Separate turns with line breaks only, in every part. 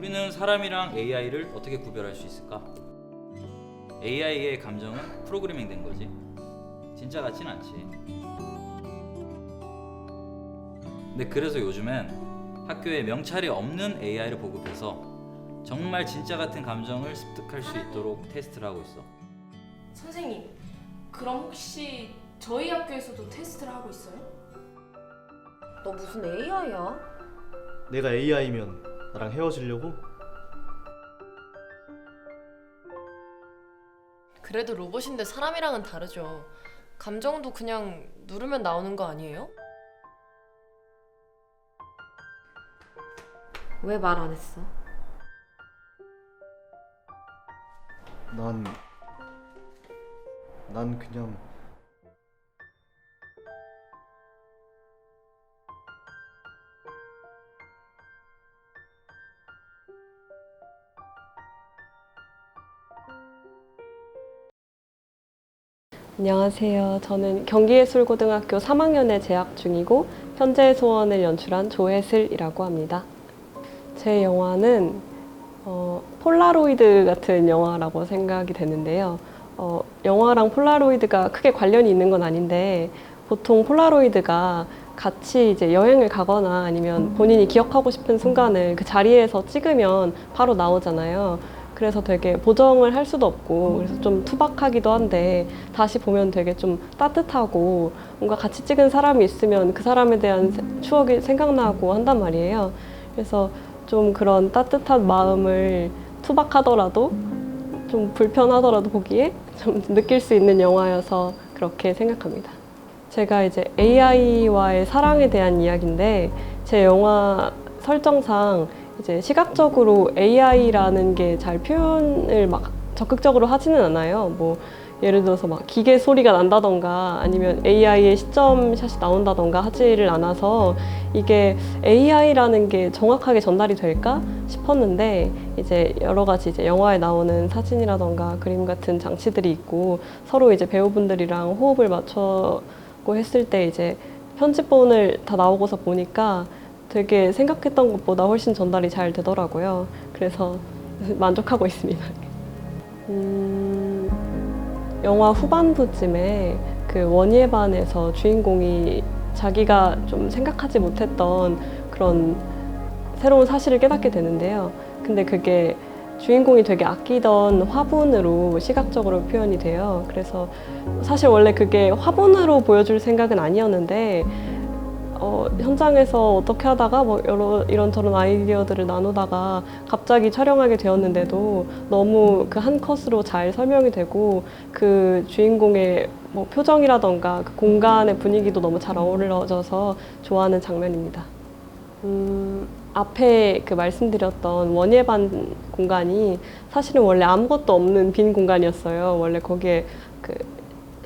우리는 사람이랑 AI를 어떻게 구별할 수 있을까? AI의 감정은 프로그래밍 된 거지. 진짜 같진 않지. 근데 그래서 요즘엔 학교에 명찰이 없는 AI를 보급해서 정말 진짜 같은 감정을 습득할 수 있도록 테스트를 하고 있어.
선생님, 그럼 혹시 저희 학교에서도 테스트를 하고 있어요?
너 무슨 AI야?
내가 AI면 나랑 헤어지려고?
그래도 로봇인데 사람이랑은 다르죠. 감정도 그냥 누르면 나오는 거 아니에요? 왜 말 안 했어?
난... 난 그냥...
안녕하세요. 저는 경기예술고등학교 3학년에 재학 중이고 현재 소원을 연출한 조혜슬이라고 합니다. 제 영화는 어, 폴라로이드 같은 영화라고 생각이 되는데요. 어, 영화랑 폴라로이드가 크게 관련이 있는 건 아닌데 보통 폴라로이드가 같이 이제 여행을 가거나 아니면 본인이 기억하고 싶은 순간을 그 자리에서 찍으면 바로 나오잖아요. 그래서 되게 보정을 할 수도 없고 그래서 좀 투박하기도 한데 다시 보면 되게 좀 따뜻하고 뭔가 같이 찍은 사람이 있으면 그 사람에 대한 세- 추억이 생각나고 한단 말이에요. 그래서 좀 그런 따뜻한 마음을 투박하더라도 좀 불편하더라도 보기에 좀 느낄 수 있는 영화여서 그렇게 생각합니다. 제가 이제 AI와의 사랑에 대한 이야기인데 제 영화 설정상 이제 시각적으로 AI라는 게 잘 표현을 막 적극적으로 하지는 않아요. 뭐 예를 들어서 막 기계 소리가 난다던가 아니면 AI의 시점샷이 나온다던가 하지를 않아서 이게 AI라는 게 정확하게 전달이 될까 싶었는데 이제 여러 가지 이제 영화에 나오는 사진이라던가 그림 같은 장치들이 있고 서로 이제 배우분들이랑 호흡을 맞추고 했을 때 이제 편집본을 다 나오고서 보니까 되게 생각했던 것보다 훨씬 전달이 잘 되더라고요. 그래서 만족하고 있습니다. 음, 영화 후반부쯤에 그 원예 반에서 주인공이 자기가 좀 생각하지 못했던 그런 새로운 사실을 깨닫게 되는데요. 근데 그게 주인공이 되게 아끼던 화분으로 시각적으로 표현이 돼요. 그래서 사실 원래 그게 화분으로 보여줄 생각은 아니었는데 어, 현장에서 어떻게 하다가 뭐 여러 이런저런 아이디어들을 나누다가 갑자기 촬영하게 되었는데도 너무 그 한 컷으로 잘 설명이 되고 그 주인공의 뭐 표정이라던가 그 공간의 분위기도 너무 잘 어우러져서 좋아하는 장면입니다. 음, 앞에 그 말씀드렸던 원예반 공간이 사실은 원래 아무것도 없는 빈 공간이었어요. 원래 거기에 그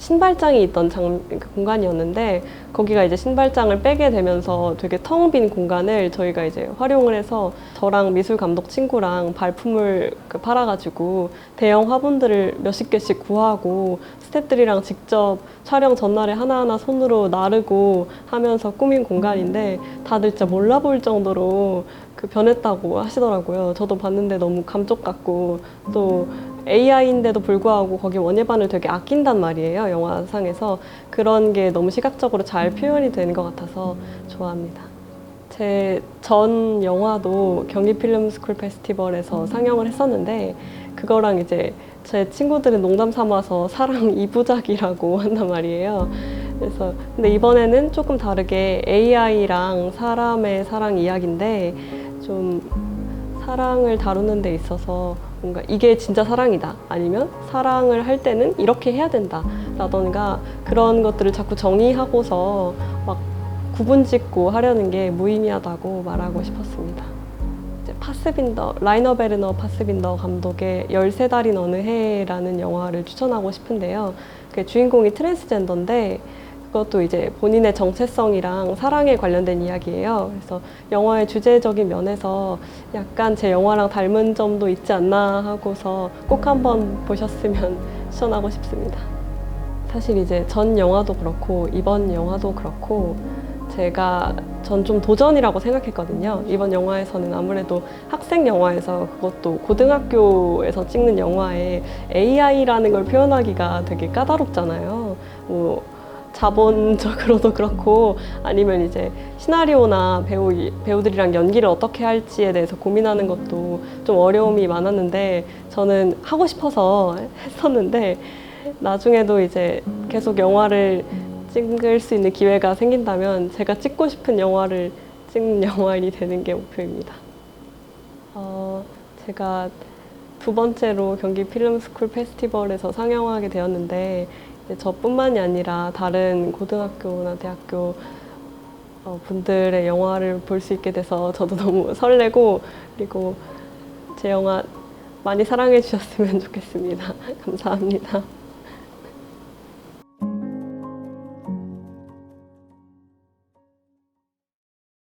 신발장이 있던 장, 그 공간이었는데 거기가 이제 신발장을 빼게 되면서 되게 텅 빈 공간을 저희가 이제 활용을 해서 저랑 미술 감독 친구랑 발품을 그 팔아가지고 대형 화분들을 몇십 개씩 구하고 스태프들이랑 직접 촬영 전날에 하나하나 손으로 나르고 하면서 꾸민 공간인데 다들 진짜 몰라볼 정도로 그 변했다고 하시더라고요. 저도 봤는데 너무 감쪽 같고 또 AI인데도 불구하고 거기 원예반을 되게 아낀단 말이에요. 영화상에서 그런 게 너무 시각적으로 잘 표현이 되는 것 같아서 좋아합니다. 제 전 영화도 경기 필름 스쿨 페스티벌에서 상영을 했었는데 그거랑 이제 제 친구들은 농담 삼아서 사랑 이부작이라고 한단 말이에요. 그래서 근데 이번에는 조금 다르게 AI랑 사람의 사랑 이야기인데 좀 사랑을 다루는 데 있어서 뭔가 이게 진짜 사랑이다 아니면 사랑을 할 때는 이렇게 해야 된다 라던가 그런 것들을 자꾸 정의하고서 막 구분 짓고 하려는 게 무의미하다고 말하고 싶었습니다. 파스빈더 라이너 베르너 파스빈더 감독의 13달인 어느 해라는 영화를 추천하고 싶은데요. 그 주인공이 트랜스젠더인데 그것도 이제 본인의 정체성이랑 사랑에 관련된 이야기예요. 그래서 영화의 주제적인 면에서 약간 제 영화랑 닮은 점도 있지 않나 하고서 꼭 한번 보셨으면 추천하고 싶습니다. 사실 이제 전 영화도 그렇고 이번 영화도 그렇고 제가 전 좀 도전이라고 생각했거든요. 이번 영화에서는 아무래도 학생 영화에서 그것도 고등학교에서 찍는 영화에 AI라는 걸 표현하기가 되게 까다롭잖아요. 뭐 자본적으로도 그렇고 아니면 이제 시나리오나 배우 배우들이랑 연기를 어떻게 할지에 대해서 고민하는 것도 좀 어려움이 많았는데 저는 하고 싶어서 했었는데 나중에도 이제 계속 영화를 찍을 수 있는 기회가 생긴다면 제가 찍고 싶은 영화를 찍는 영화인이 되는 게 목표입니다. 어, 제가 두 번째로 경기 필름스쿨 페스티벌에서 상영하게 되었는데 저뿐만이 아니라 다른 고등학교나 대학교 어, 분들의 영화를 볼 수 있게 돼서 저도 너무 설레고 그리고 제 영화 많이 사랑해 주셨으면 좋겠습니다. 감사합니다.